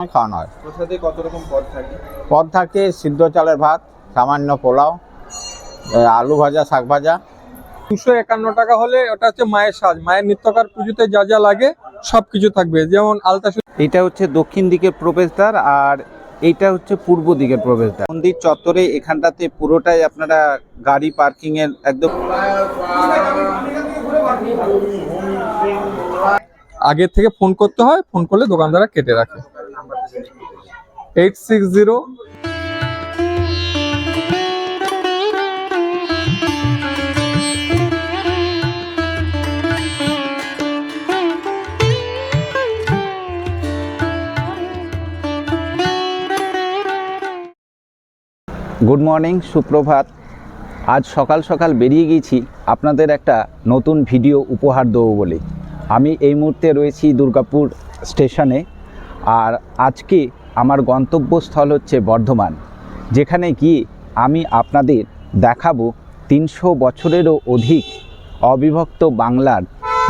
খাওয়ানো হয় কত রকম পদ থাকে? পদ থাকে সিদ্ধ চালের ভাত সামান্য পোলাও আলু ভাজা শাক ভাজা। দুশো একান্ন টাকা হলে ওটা হচ্ছে মায়ের সাজ মায়ের নিত্যকার পুজোতে যা যা লাগে সব কিছু থাকবে। যেমন আলতা এটা হচ্ছে দক্ষিণ দিকের প্রবেশদ্বার আর এইটা হচ্ছে পূর্ব দিকের প্রবেশদ্বার। মন্দির চত্বরে এখানটাতে পুরোটাই আপনারা গাড়ি পার্কিং এর একদম আগে থেকে ফোন করতে হয়, ফোন করলে দোকানদাররা কেটে রাখে। Eight six zero good morning সুপ্রভাত। আজ সকাল সকাল বেরিয়ে গিয়েছি। আপনাদের একটা নতুন ভিডিও উপহার দেবো বলে। আমি এই মুহূর্তে রয়েছি দুর্গাপুর স্টেশনে। আর আজকে আমার গন্তব্যস্থল হচ্ছে বর্ধমান, যেখানে গিয়ে আমি আপনাদের দেখাবো তিনশো বছরেরও অধিক অবিভক্ত বাংলার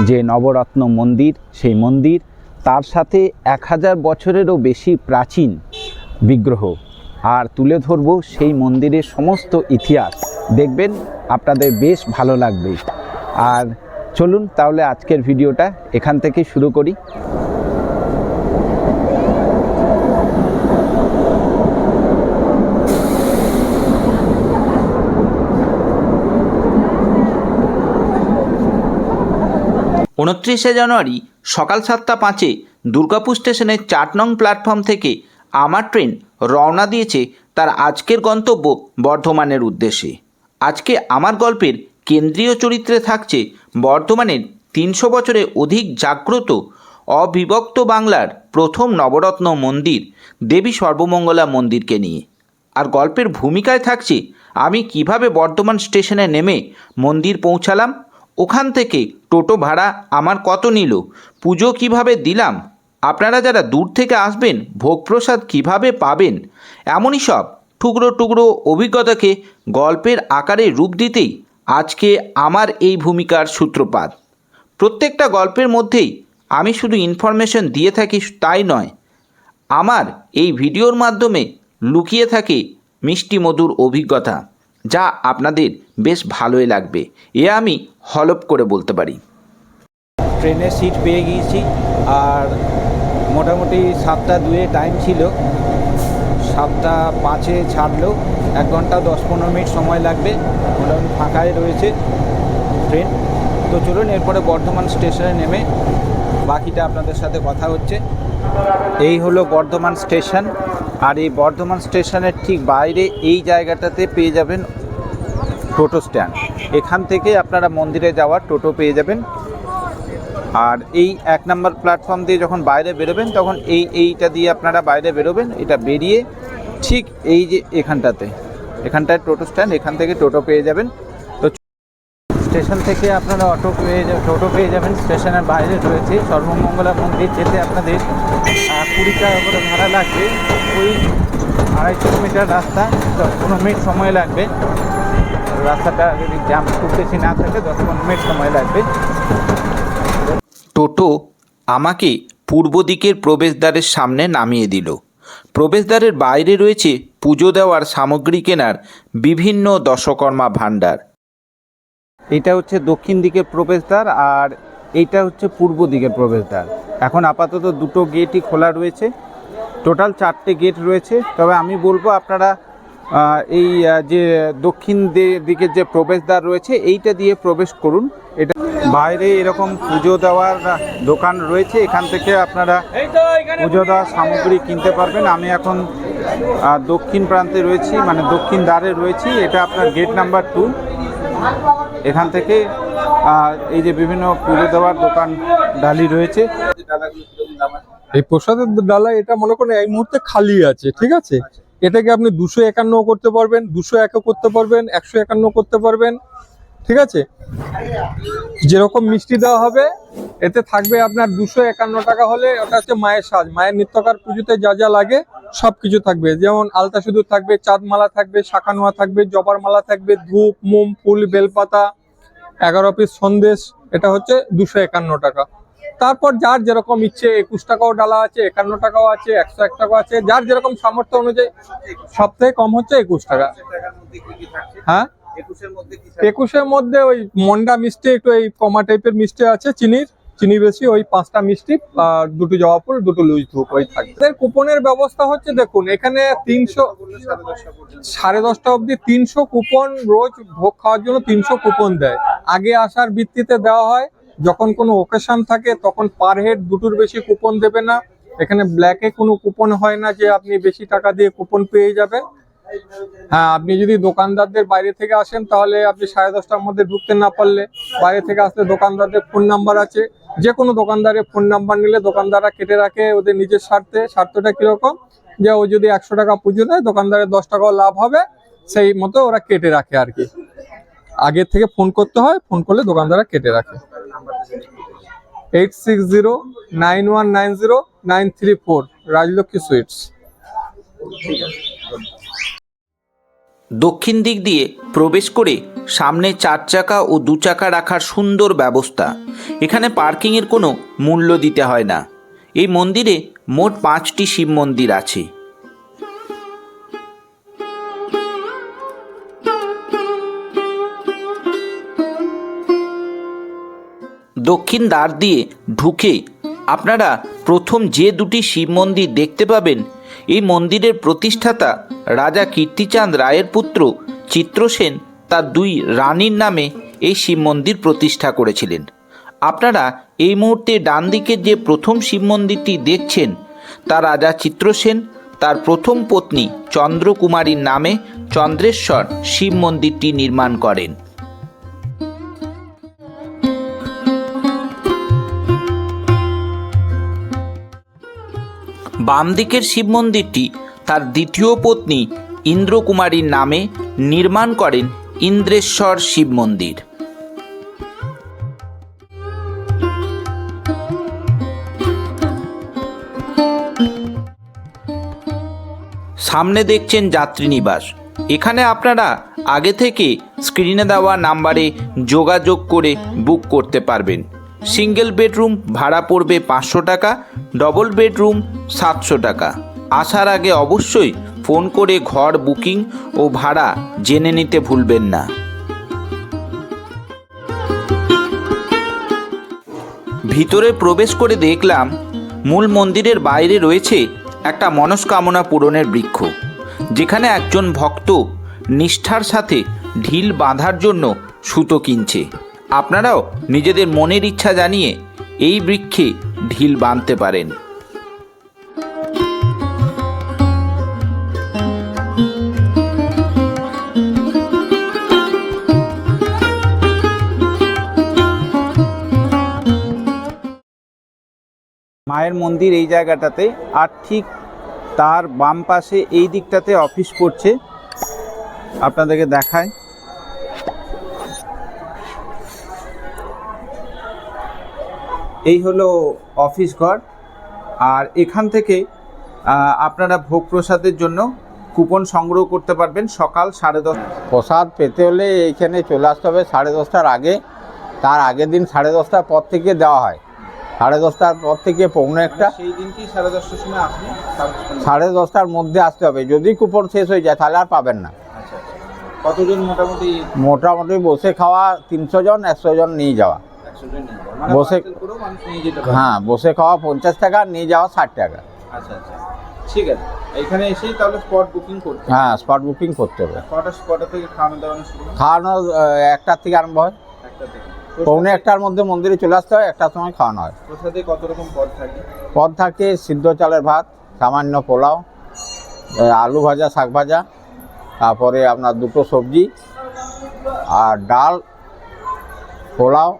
যে নবরত্ন মন্দির, সেই মন্দির, তার সাথে এক হাজার বছরেরও বেশি প্রাচীন বিগ্রহ। আর তুলে ধরব সেই মন্দিরের সমস্ত ইতিহাস। দেখবেন আপনাদের বেশ ভালো লাগবে। আর চলুন তাহলে আজকের ভিডিওটা এখান থেকে শুরু করি। উনত্রিশে জানুয়ারি সকাল সাতটা পাঁচে দুর্গাপুর স্টেশনের চার নং প্ল্যাটফর্ম থেকে আমার ট্রেন রওনা দিয়েছে তার আজকের গন্তব্য বর্ধমানের উদ্দেশ্যে। আজকে আমার গল্পের কেন্দ্রীয় চরিত্রে থাকছে বর্ধমানের তিনশো বছরে অধিক জাগ্রত, অবিভক্ত বাংলার প্রথম নবরত্ন মন্দির দেবী সর্বমঙ্গলা মন্দিরকে নিয়ে। আর গল্পের ভূমিকায় থাকছে, আমি কীভাবে বর্ধমান স্টেশনে নেমে মন্দির পৌঁছালাম, ওখান থেকে টোটো ভাড়া আমার কত নিল, পুজো কীভাবে দিলাম, আপনারা যারা দূর থেকে আসবেন ভোগ প্রসাদ কীভাবে পাবেন, এমনই সব টুকরো টুকরো অভিজ্ঞতাকে গল্পের আকারে রূপ দিতেই আজকে আমার এই ভূমিকার সূত্রপাত। প্রত্যেকটা গল্পের মধ্যেই আমি শুধু ইনফরমেশন দিয়ে থাকি তাই নয়, আমার এই ভিডিওর মাধ্যমে লুকিয়ে থাকে মিষ্টি মধুর অভিজ্ঞতা, যা আপনাদের বেশ ভালোই লাগবে। এ আমি হলপ করে বলতে পারি। ট্রেনের সিট পেয়ে গিয়েছি, আর মোটামুটি সাতটা দুয়ে টাইম ছিল। সাতটা পাঁচে ছাড়লেও এক ঘণ্টা, দশ পনেরো মিনিট সময় লাগবে। মোটামুটি ফাঁকায় রয়েছে ট্রেন। তো চলুন, এরপরে বর্ধমান স্টেশনে নেমে বাকিটা আপনাদের সাথে কথা হচ্ছে। এই হলো বর্ধমান স্টেশন। আর এই বর্ধমান স্টেশনের ঠিক বাইরে এই জায়গাটাতে পেয়ে যাবেন টোটো স্ট্যান্ড। এখান থেকে আপনারা মন্দিরে যাওয়ার টোটো পেয়ে যাবেন। আর এই এক নম্বর প্ল্যাটফর্ম দিয়ে যখন বাইরে বেরোবেন, তখন এই এইটা দিয়ে আপনারা বাইরে বেরোবেন। এটা বেরিয়ে ঠিক এই যে এখানটাতে। এখানটায় টোটো স্ট্যান্ড, এখান থেকে টোটো পেয়ে যাবেন। তো স্টেশন থেকে আপনারা অটো পেয়ে টোটো পেয়ে যাবেন। স্টেশনের বাইরে রয়েছে সর্বমঙ্গলা মন্দির যেতে আপনাদের কুড়ি টাকা করে ভাড়া লাগবে। ওই আড়াই কিলোমিটার রাস্তা, দশ পনেরো মিনিট সময় লাগবে। রাস্তাটা যদি জ্যাম খুব বেশি না থাকে, দশ পনেরো মিনিট সময় লাগবে। টোটো আমাকে পূর্ব দিকের প্রবেশদ্বারের সামনে নামিয়ে দিল। প্রবেশদ্বারের বাইরে রয়েছে পুজো দেওয়ার সামগ্রী কেনার বিভিন্ন দশকর্মা ভাণ্ডার। এটা হচ্ছে দক্ষিণ দিকের প্রবেশদ্বার আর এইটা হচ্ছে পূর্ব দিকের প্রবেশদ্বার। এখন আপাতত দুটো গেটই খোলা রয়েছে। টোটাল চারটে গেট রয়েছে। তবে আমি বলব আপনারা এই যে দক্ষিণ দিকের যে প্রবেশদ্বার রয়েছে, এইটা দিয়ে প্রবেশ করুন। এটা বাইরে এরকম পুজো দেওয়ার দোকান রয়েছে এখান থেকে আপনারা পুজো দেওয়ার সামগ্রী কিনতে পারবেন। আমি এখন দক্ষিণ প্রান্তে রয়েছি মানে দক্ষিণ দ্বারে রয়েছি এটা আপনার গেট নাম্বার টু এখান থেকে এই যে বিভিন্ন পুজো দেওয়ার দোকান ডালি রয়েছে। এই প্রসাদের ডালা এটা মনে করেন এই মুহূর্তে খালি আছে ঠিক আছে? এটাকে আপনি দুশো একান্ন করতে পারবেন দুশো একও করতে পারবেন একশো একান্ন করতে পারবেন। ঠিক আছে? যেরকম মিষ্টি দেওয়া হবে, এতে থাকবে আপনার দুশো একান্ন টাকা হলে, ওটা হচ্ছে মায়ের সাজ মায়ের নিত্যকার পুজোতে যা যা লাগে সব কিছু থাকবে। যেমন আলতা সিঁদুর থাকবে চাঁদ মালা থাকবে শাখা নোয়া থাকবে জবার মালা থাকবে, ধূপ, মোম, ফুল, বেলপাতা, এগারো পিস সন্দেশ, এটা হচ্ছে দুশো একান্ন টাকা। তারপর যার যেরকম ইচ্ছে, একুশ টাকাও ডালা আছে, একান্ন টাকাও আছে, একশো এক টাকাও আছে, যার যেরকম সামর্থ্য অনুযায়ী সব থেকে কম হচ্ছে একুশ টাকা। হ্যাঁ? একুশের মধ্যে ওই মন্ডা মিষ্টি, একটু এই কমা টাইপের মিষ্টি আছে, চিনির, চিনি বেশি, ওই পাঁচটা মিষ্টি আর দুটো জবা ফুল, দুটো লুজ ধূপ ওই থাকবে। কুপনের ব্যবস্থা হচ্ছে, দেখুন, এখানে তিনশো সাড়ে দশটা অবধি তিনশো কুপন রোজ ভোগ খাওয়ার জন্য তিনশো কুপন দেয়। আগে আসার ভিত্তিতে দেওয়া হয়, যখন কোনো ওকেশন থাকে, তখন পার হেড দুটোর বেশি কুপন দেবে না। এখানে ব্ল্যাকে কোনো কুপন হয় না যে আপনি বেশি টাকা দিয়ে কুপন পেয়ে যাবেন। হ্যাঁ আপনি যদি দোকানদারদের বাইরে থেকে আসেন, তাহলে আপনি সাড়ে দশটার মধ্যে ঢুকতে না পারলে বাইরে থেকে আসলে দোকানদারদের ফোন নাম্বার আছে। যে কোনো দোকানদারের ফোন নাম্বার নিলে দোকানদাররা কেটে রাখে ওদের নিজের স্বার্থে। স্বার্থটা কীরকম? যে ও যদি একশো টাকা পুজো দেয়, দোকানদারের দশ টাকাও লাভ হবে। সেই মতো ওরা কেটে রাখে আর কি। আগের থেকে ফোন করতে হয়, ফোন করলে দোকানদাররা কেটে রাখে। Eight six zero nine one nine zero nine three four Rajlakshmi sweets. দক্ষিণ দিক দিয়ে প্রবেশ করে সামনে চার চাকা ও দু চাকা রাখার সুন্দর ব্যবস্থা। এখানে পার্কিংয়ের কোনো মূল্য দিতে হয় না। এই মন্দিরে মোট পাঁচটি শিব মন্দির আছে। দক্ষিণ দ্বার দিয়ে ঢুকে আপনারা প্রথম যে দুটি শিব মন্দির দেখতে পাবেন এই মন্দিরের প্রতিষ্ঠাতা রাজা কীর্তিচাঁদ রায়ের পুত্র চিত্রসেন তার দুই রানীর নামে এই শিব মন্দির প্রতিষ্ঠা করেছিলেন। আপনারা এই মুহূর্তে ডান দিকে যে প্রথম শিব মন্দিরটি দেখছেন, তা রাজা চিত্রসেন, তার প্রথম পত্নী চন্দ্রকুমারীর নামে চন্দ্রেশ্বর শিব মন্দিরটি নির্মাণ করেন। বাম দিকের শিব মন্দিরটি তার দ্বিতীয় পত্নী ইন্দ্রকুমারীর নামে নির্মাণ করেন ইন্দ্রেশ্বর শিব মন্দির। সামনে দেখছেন যাত্রীনিবাস। এখানে আপনারা আগে থেকে স্ক্রিনে দেওয়া নাম্বারে যোগাযোগ করে বুক করতে পারবেন। সিঙ্গেল বেডরুম ভাড়া পড়বে পাঁচশো টাকা ডবল বেডরুম সাতশো টাকা। আসার আগে অবশ্যই ফোন করে ঘর বুকিং ও ভাড়া জেনে নিতে ভুলবেন না। ভিতরে প্রবেশ করে দেখলাম মূল মন্দিরের বাইরে রয়েছে একটা মনস্কামনা পূরণের বৃক্ষ, যেখানে একজন ভক্ত নিষ্ঠার সাথে ঢিল বাঁধার জন্য সুতো কিনছে। আপনারাও নিজেদের মনের ইচ্ছা জানিয়ে এই বৃক্ষে ঢিল বাঁধতে পারেন। মায়ের মন্দির এই জায়গাটাতে আর ঠিক তার বাম পাশে এই দিকটাতে অফিস পড়ছে আপনাদেরকে দেখায়। এই হলো অফিস ঘর। আর এখান থেকে আপনারা ভোগ প্রসাদের জন্য কুপন সংগ্রহ করতে পারবেন সকাল সাড়ে দশ প্রসাদ পেতে হলে এইখানে চলে আসতে হবে সাড়ে দশটার আগে। তার আগের দিন সাড়ে দশটার পর থেকে দেওয়া হয়। সাড়ে দশটার পর থেকে পৌনে একটা। সেই দিনটি সাড়ে দশটার সময় তারপর- সাড়ে দশটার মধ্যে আসতে হবে। যদি কুপন শেষ হয়ে যায় তাহলে আর পাবেন না। আচ্ছা আচ্ছা। কতজন মোটামুটি? মোটামুটি বসে খাওয়া তিনশো জন একশো জন নিয়ে যাওয়া। মানে বসে- হ্যাঁ বসে খাওয়া পঞ্চাশ টাকা নিয়ে যাওয়া ষাট টাকা। আচ্ছা আচ্ছা। ঠিক আছে। এখানে এসেই তাহলে স্পট বুকিং করতে হ্যাঁ স্পট বুকিং করতে হবে। কটা কটা থেকে খাওয়ানো দাওয়ানো শুরু খাওয়ানো একটার থেকে আরম্ভ হয়। একটা থেকে। পৌনে একটার মধ্যে মন্দিরে চলে আসতে হয় একটার সময় খাওয়ানো হয়। প্রসাদে কত রকম পদ থাকে? পদ থাকে সিদ্ধ চালের ভাত সামান্য পোলাও আলু ভাজা শাক ভাজা তারপরে আপনার দুটো সবজি আর ডাল পোলাও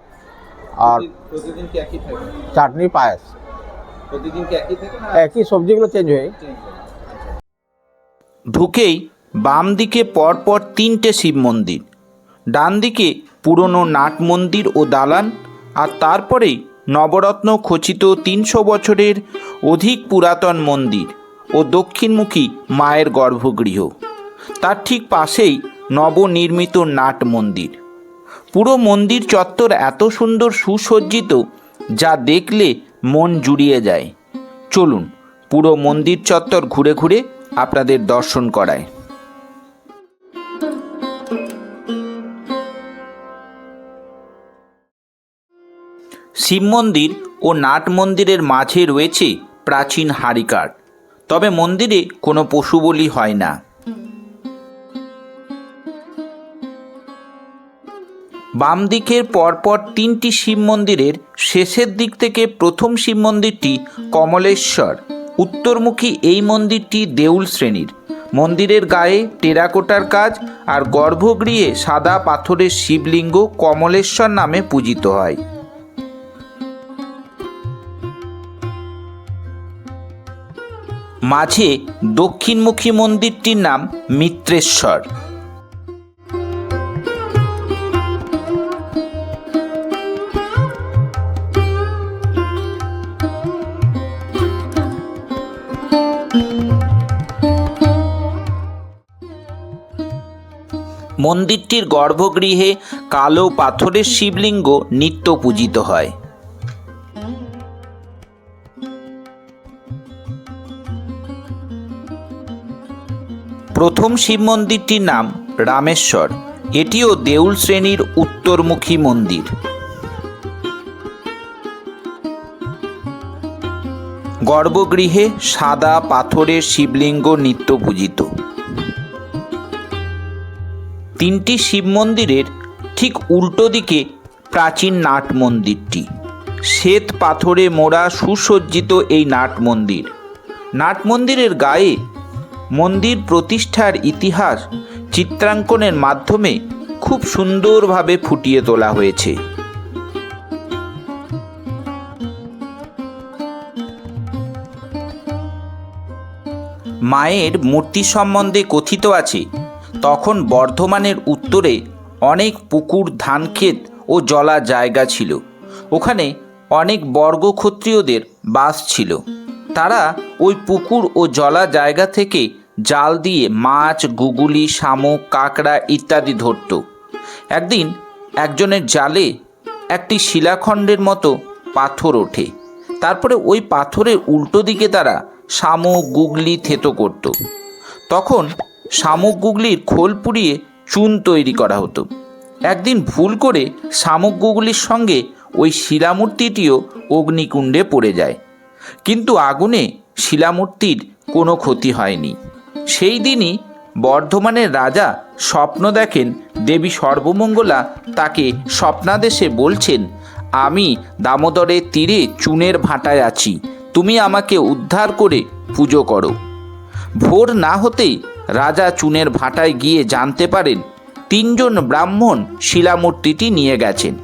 আর প্রতিদিন কি একই থাকে? চাটনি পায়েস। প্রতিদিন কি একই থাকে না? একই সবজিগুলো চেঞ্জ হয় ঢুকেই বাম দিকে পরপর তিনটে শিব মন্দির ডান দিকে পুরনো নাট মন্দির ও দালান আর তারপরেই নবরত্ন খচিত তিনশো বছরের অধিক পুরাতন মন্দির ও দক্ষিণমুখী মায়ের গর্ভগৃহ। তার ঠিক পাশেই নবনির্মিত নাট মন্দির। পুরো মন্দির চত্বর এত সুন্দর সুসজ্জিত যা দেখলে মন জুড়িয়ে যায়। চলুন পুরো মন্দির চত্বর ঘুরে ঘুরে আপনাদের দর্শন করায় শিব মন্দির ও নাট মন্দিরের মাঝে রয়েছে প্রাচীন হারিকার তবে মন্দিরে কোনো পশু বলি হয় না। বাম দিকের পরপর তিনটি শিব মন্দিরের শেষের দিক থেকে প্রথম শিব মন্দিরটি কমলেশ্বর, উত্তরমুখী এই মন্দিরটি দেউল শ্রেণির। মন্দিরের গায়ে টেরাকোটার কাজ আর গর্ভগৃহে সাদা পাথরের শিবলিঙ্গ কমলেশ্বর নামে পূজিত হয়। মাঝে দক্ষিণমুখী মন্দিরটির নাম মিত্রেশ্বর। মন্দিরটির গর্ভগৃহে কালো পাথরের শিবলিঙ্গ নিত্য পূজিত হয়। প্রথম শিব মন্দিরটির নাম রামেশ্বর। এটিও দেউল শ্রেণির উত্তরমুখী মন্দির। গর্ভগৃহে সাদা পাথরের শিবলিঙ্গ নিত্য পূজিত। তিনটি শিব মন্দিরের ঠিক উল্টো দিকে প্রাচীন নাট মন্দিরটি। শ্বেত পাথরে মোড়া সুসজ্জিত এই নাট মন্দির। নাট মন্দিরের গায়ে মন্দির প্রতিষ্ঠার ইতিহাস চিত্রাঙ্কনের মাধ্যমে খুব সুন্দরভাবে ফুটিয়ে তোলা হয়েছে। মায়ের মূর্তি সম্বন্ধে কথিত আছে। তখন বর্ধমানের উত্তরে অনেক পুকুর ধানক্ষেত ও জলা জায়গা ছিল। ওখানে অনেক বর্গ ক্ষত্রিয়দের বাস ছিল। তারা ওই পুকুর ও জলা জায়গা থেকে জাল দিয়ে মাছ, গুগুলি, শামুক, কাঁকড়া ইত্যাদি ধরত। একদিন একজনের জালে একটি শিলাখণ্ডের মতো পাথর ওঠে। তারপরে ওই পাথরের উল্টো দিকে তারা শামুক গুগলি থেতো করত। তখন শামুক গুগলির খোল পুড়িয়ে চুন তৈরি করা হতো। একদিন ভুল করে শামুক গুগলির সঙ্গে ওই শিলামূর্তিটিও অগ্নিকুণ্ডে পড়ে যায়। কিন্তু আগুনে শিলামূর্তির কোনো ক্ষতি হয়নি। সেই দিনই বর্ধমানের রাজা স্বপ্ন দেখেন দেবী সর্বমঙ্গলা তাকে স্বপ্নাদেশে বলছেন, আমি দামোদরের তীরে চুনের ভাটায় আছি। তুমি আমাকে উদ্ধার করে পুজো করো। ভোর না হতেই রাজা চুনের ভাটায় গিয়ে জানতে পারেন তিনজন ব্রাহ্মণ শিলামূর্তিটি নিয়ে গেছেন।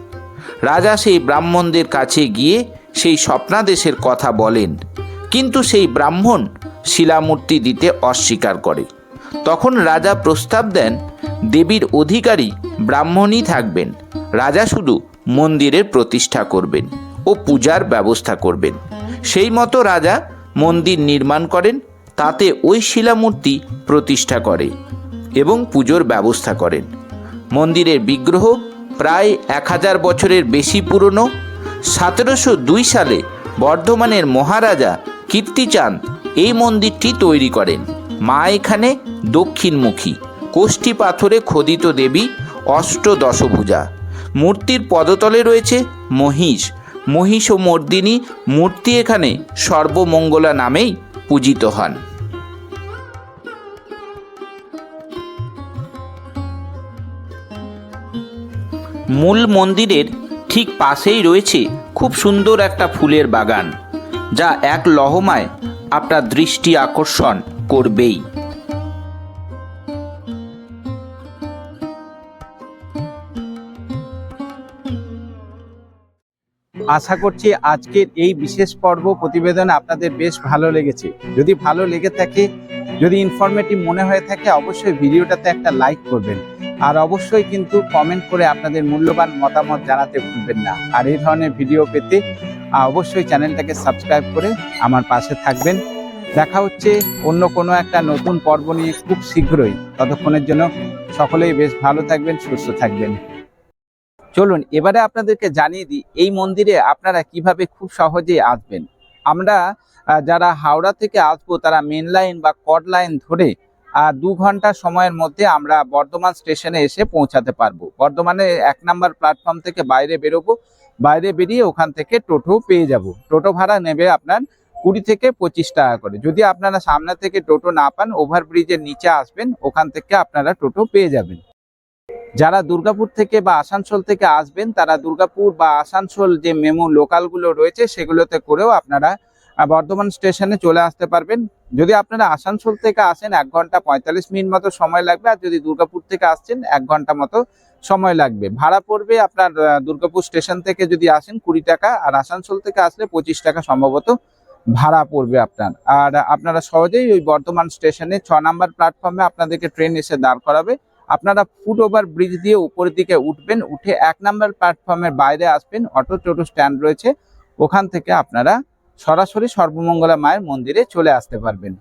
রাজা সেই ব্রাহ্মণদের কাছে গিয়ে সেই স্বপ্নাদেশের কথা বলেন, কিন্তু সেই ব্রাহ্মণ শিলামূর্তি দিতে অস্বীকার করে। তখন রাজা প্রস্তাব দেন, দেবীর অধিকারী ব্রাহ্মণই থাকবেন, রাজা শুধু মন্দিরের প্রতিষ্ঠা করবেন ও পূজার ব্যবস্থা করবেন। সেই মতো রাজা মন্দির নির্মাণ করেন, তাতে ওই শিলামূর্তি প্রতিষ্ঠা করে এবং পুজোর ব্যবস্থা করেন। মন্দিরের বিগ্রহ প্রায় এক হাজার বছরের বেশি পুরনো। সতেরোশো দুই সালে বর্ধমানের মহারাজা কীর্তিচাঁদ এই মন্দিরটি তৈরি করেন। মা এখানে দক্ষিণমুখী, কোষ্ঠী পাথরে খোদিত দেবী অষ্টদশভুজা। মূর্তির পদতলে রয়েছে মহিষ মহিষ মর্দিনী মূর্তি এখানে সর্বমঙ্গলা নামেই পূজিত হন। মূল মন্দিরের ঠিক পাশেই রয়েছে খুব সুন্দর একটা ফুলের বাগান, যা এক লহমায় আপনার দৃষ্টি আকর্ষণ করবেই। আশা করছি আজকের এই বিশেষ পর্ব প্রতিবেদন আপনাদের বেশ ভালো লেগেছে। যদি ভালো লেগে থাকে, যদি ইনফরমেটিভ মনে হয়ে থাকে, অবশ্যই ভিডিওটাতে একটা লাইক করবেন। আর অবশ্যই কিন্তু কমেন্ট করে আপনাদের মূল্যবান মতামত জানাতে ভুলবেন না। আর এই ধরনের ভিডিও পেতে অবশ্যই চ্যানেলটাকে সাবস্ক্রাইব করে আমার পাশে থাকবেন। দেখা হচ্ছে অন্য কোনো একটা নতুন পর্ব নিয়ে খুব শীঘ্রই। ততক্ষণের জন্য সকলেই বেশ ভালো থাকবেন, সুস্থ থাকবেন। চলুন, এবারে আপনাদেরকে জানিয়ে দিই, এই মন্দিরে আপনারা কীভাবে খুব সহজেই আসবেন। আমরা যারা হাওড়া থেকে আসব, তারা মেন লাইন বা কড লাইন ধরে দু ঘণ্টা সময়ের মধ্যে আমরা বর্ধমান স্টেশনে এসে পৌঁছাতে পারব। বর্ধমানে এক নাম্বার প্ল্যাটফর্ম থেকে বাইরে বেরোবো, বাইরে বেরিয়ে ওখান থেকে টোটো পেয়ে যাব। টোটো ভাড়া নেবে আপনার কুড়ি থেকে পঁচিশ টাকা করে। যদি আপনারা সামনে থেকে টোটো না পান ওভারব্রিজের নিচে আসবেন, ওখান থেকে আপনারা টোটো পেয়ে যাবেন। যারা দুর্গাপুর থেকে বা আসানসোল থেকে আসবেন, তারা দুর্গাপুর বা আসানসোল যে মেমো লোকালগুলো রয়েছে, সেগুলোতে করেও আপনারা বর্ধমান স্টেশনে চলে আসতে পারবেন। যদি আপনারা আসানসোল থেকে আসেন, এক ঘণ্টা পঁয়তাল্লিশ মিনিট মতো সময় লাগবে, আর যদি দুর্গাপুর থেকে আসছেন, এক ঘণ্টা মতো সময় লাগবে। ভাড়া পড়বে আপনার দুর্গাপুর স্টেশন থেকে যদি আসেন কুড়ি টাকা, আর আসানসোল থেকে আসলে পঁচিশ টাকা সম্ভবত ভাড়া পড়বে আপনার। আর আপনারা সহজেই ওই বর্ধমান স্টেশনে ছ নাম্বার প্ল্যাটফর্মে আপনাদেরকে ট্রেন এসে দাঁড় করাবে। আপনারা ফুট ওভার ব্রিজ দিয়ে উপরের দিকে উঠবেন, উঠে এক নাম্বার প্ল্যাটফর্মের বাইরে আসবেন অটো টোটো স্ট্যান্ড রয়েছে। ওখান থেকে আপনারা সরাসরি সর্বমঙ্গলা মায়ের মন্দিরে চলে আসতে পারবেন।